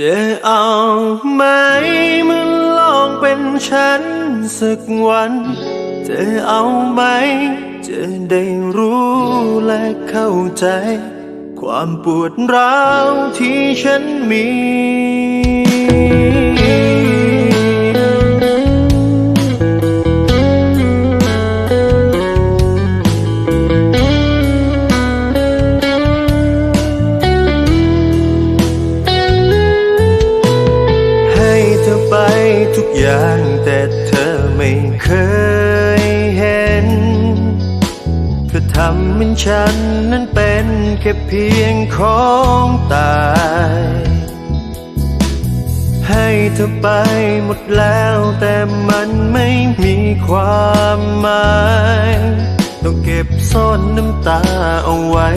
จะเอาไหมมาลองเป็นฉันสักวัน จะเอาไหม จะได้รู้และเข้าใจ ความปวดร้าวที่ฉันมี ไปทุกอย่างแต่เธอไม่เคยเห็นเธอทำเหมือนฉันนั้นเป็นแค่เพียงของตาย ให้เธอไปหมดแล้วแต่มันไม่มีความหมายต้องเก็บซ่อนน้ำตาเอาไว้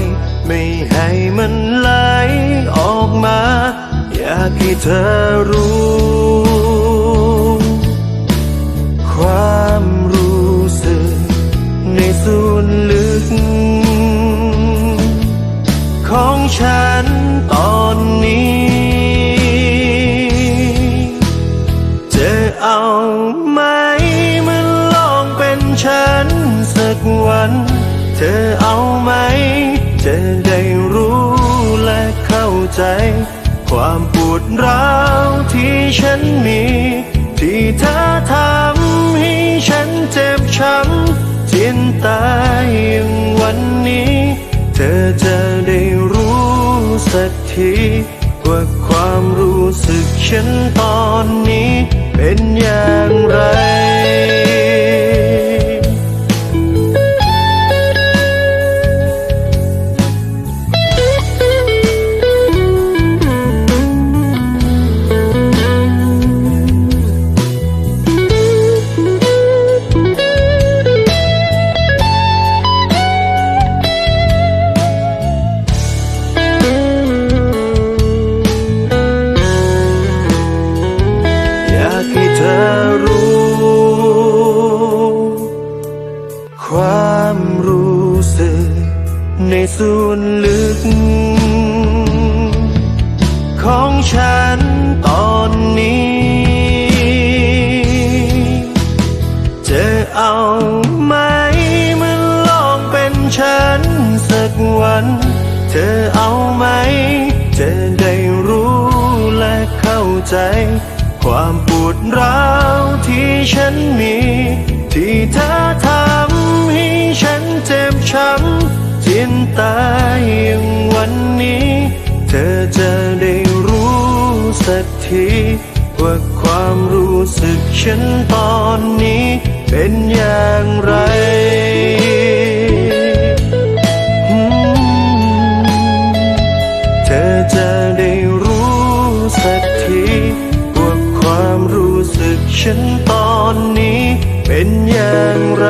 ไม่ให้มันไหลออกมา อยากให้เธอรู้ ฉันตอนนี้ จะเอาไหมมาลองเป็นฉันสักวัน เธอเอาไหม จะได้รู้และเข้าใจ ความปวดร้าวที่ฉันมี ที่เธอทำให้ฉันเจ็บช้ำเจียนตายอย่างวันนี้ เธอจะได้รู้ สักทีว่าความรู้สึกฉันตอนนี้เป็นอย่างไร ความรู้สึกในส่วนลึก ของฉันตอนนี้ จะเอาไหมมาลองเป็นฉันสักวัน เธอเอาไหม จะได้รู้และเข้าใจ ความปวดร้าวที่ฉันมี ที ว่าความรู้สึกฉันตอนนี้เป็นอย่างไรเธอจะได้รู้สักทีว่าความรู้สึกฉันตอนนี้เป็นอย่างไร